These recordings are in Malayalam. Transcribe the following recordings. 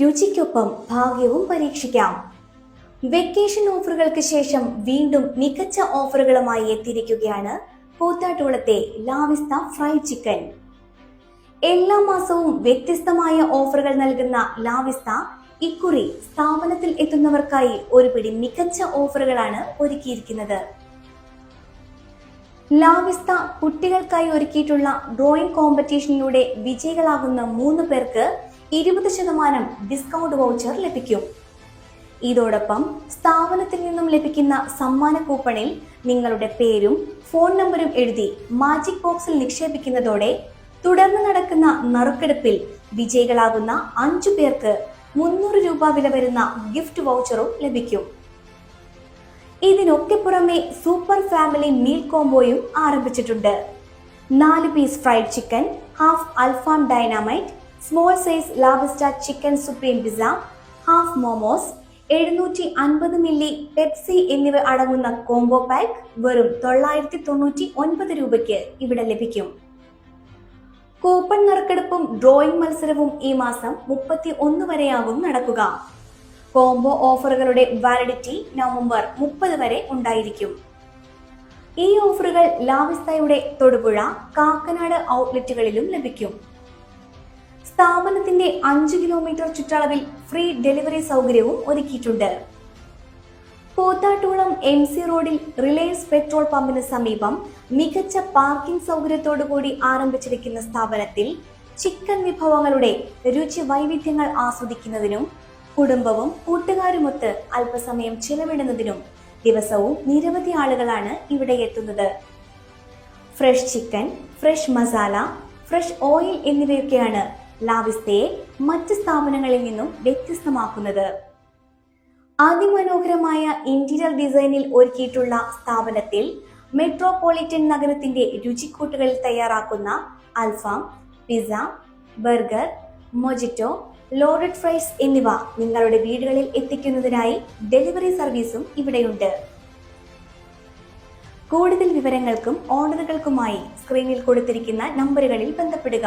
രുചിക്കൊപ്പം ഭാഗ്യവും പരീക്ഷിക്കാം. വെക്കേഷൻ ഓഫറുകൾക്ക് ശേഷം വീണ്ടും മികച്ച ഓഫറുകളുമായി എത്തിയിരിക്കുകയാണ് കൂത്താട്ടുകുളത്തെ ലാവിസ്ത ഫ്രൈഡ് ചിക്കൻ. എല്ലാ മാസവും വ്യത്യസ്തമായ ഓഫറുകൾ നൽകുന്ന ലാവിസ്ത ഇക്കുറി സ്ഥാപനത്തിൽ എത്തുന്നവർക്കായി ഒരുപിടി മികച്ച ഓഫറുകളാണ് ഒരുക്കിയിരിക്കുന്നത്. ലാവിസ്ത കുട്ടികൾക്കായി ഒരുക്കിയിട്ടുള്ള ഡ്രോയിങ് കോമ്പറ്റീഷനിലൂടെ വിജയികളാകുന്ന മൂന്ന് പേർക്ക് ഇരുപത് ശതമാനം ഡിസ്കൗണ്ട് വൗച്ചർ ലഭിക്കും. ഇതോടൊപ്പം സ്ഥാപനത്തിൽ നിന്നും ലഭിക്കുന്ന സമ്മാന കൂപ്പണിൽ നിങ്ങളുടെ പേരും ഫോൺ നമ്പറും എഴുതി മാജിക് ബോക്സിൽ നിക്ഷേപിക്കുന്നതോടെ തുടർന്ന് നടക്കുന്ന നറുക്കെടുപ്പിൽ വിജയികളാകുന്ന അഞ്ചു പേർക്ക് മുന്നൂറ് രൂപ വില വരുന്ന ഗിഫ്റ്റ് വൗച്ചറും ലഭിക്കും. ഇതിനൊക്കെ പുറമെ സൂപ്പർ ഫാമിലി മീൽ കോംബോയും ആരംഭിച്ചിട്ടുണ്ട്. നാല് പീസ് ഫ്രൈഡ് ചിക്കൻ ഹാഫ് അൽഫാം dynamite small size ലാബസ്റ്റ chicken supreme pizza half momos എഴുന്നൂറ്റി അൻപത് മില്ലി പെപ്സി എന്നിവ അടങ്ങുന്ന കോംബോ പാക്ക് വെറും തൊള്ളായിരത്തി തൊണ്ണൂറ്റി ഒൻപത് രൂപയ്ക്ക് ഇവിടെ ലഭിക്കും. കൂപ്പൺ നറുക്കെടുപ്പും ഡ്രോയിംഗ് മത്സരവും ഈ മാസം മുപ്പത്തി ഒന്ന് വരെയാകും നടക്കുക. കോംബോ ഓഫറുകളുടെ വാലിഡിറ്റി നവംബർ മുപ്പത് വരെ ഉണ്ടായിരിക്കും. ഈ ഓഫറുകൾ ലാവിസ്തയുടെ തൊടുപുഴ കാക്കനാട് ഔട്ട്ലെറ്റുകളിലും ലഭിക്കും. സ്ഥാപനത്തിന്റെ അഞ്ച് കിലോമീറ്റർ ചുറ്റളവിൽ ഫ്രീ ഡെലിവറി സൗകര്യവും ഒരുക്കിയിട്ടുണ്ട്. പോത്താട്ടുളം എം സി റോഡിൽ റിലയൻസ് പെട്രോൾ പമ്പിന് സമീപം മികച്ച പാർക്കിംഗ് സൗകര്യത്തോടുകൂടി ആരംഭിച്ചിരിക്കുന്ന സ്ഥാപനത്തിൽ ചിക്കൻ വിഭവങ്ങളുടെ രുചി വൈവിധ്യങ്ങൾ ആസ്വദിക്കുന്നതിനും കുടുംബവും കൂട്ടുകാരുമൊത്ത് അല്പസമയം ചിലവിടുന്നതിനും ദിവസവും നിരവധി ആളുകളാണ് ഇവിടെ എത്തുന്നത്. Fresh chicken fresh masala fresh oil എന്നിവയൊക്കെയാണ് ലാവിസ്തയെ മറ്റ് സ്ഥാപനങ്ങളിൽ നിന്നും വ്യത്യസ്തമാക്കുന്നത്. അതിമനോഹരമായ ഇന്റീരിയർ ഡിസൈനിൽ ഒരുക്കിയിട്ടുള്ള സ്ഥാപനത്തിൽ മെട്രോപൊളിറ്റൻ നഗരത്തിന്റെ രുചിക്കൂട്ടുകളിൽ തയ്യാറാക്കുന്ന അൽഫാം pizza burger mojito loaded fries എന്നിവ നിങ്ങളുടെ വീടുകളിൽ എത്തിക്കുന്നതിനായി ഡെലിവറി സർവീസും ഇവിടെയുണ്ട്. കൂടുതൽ വിവരങ്ങൾക്കും ഓർഡറുകൾക്കുമായി സ്ക്രീനിൽ കൊടുത്തിരിക്കുന്ന നമ്പറുകളിൽ ബന്ധപ്പെടുക.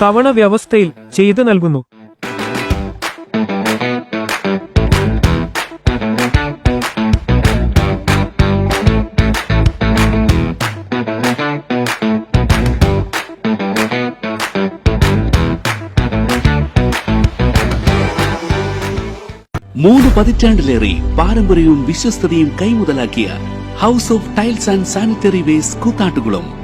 തവണ വ്യവസ്ഥയിൽ ചെയ്തു നൽകുന്നു. മൂന്ന് പതിറ്റാണ്ടിലേറെ പാരമ്പര്യവും വിശ്വസ്തതയും കൈമുതലാക്കിയ house of tiles and sanitary waste Koothattukulam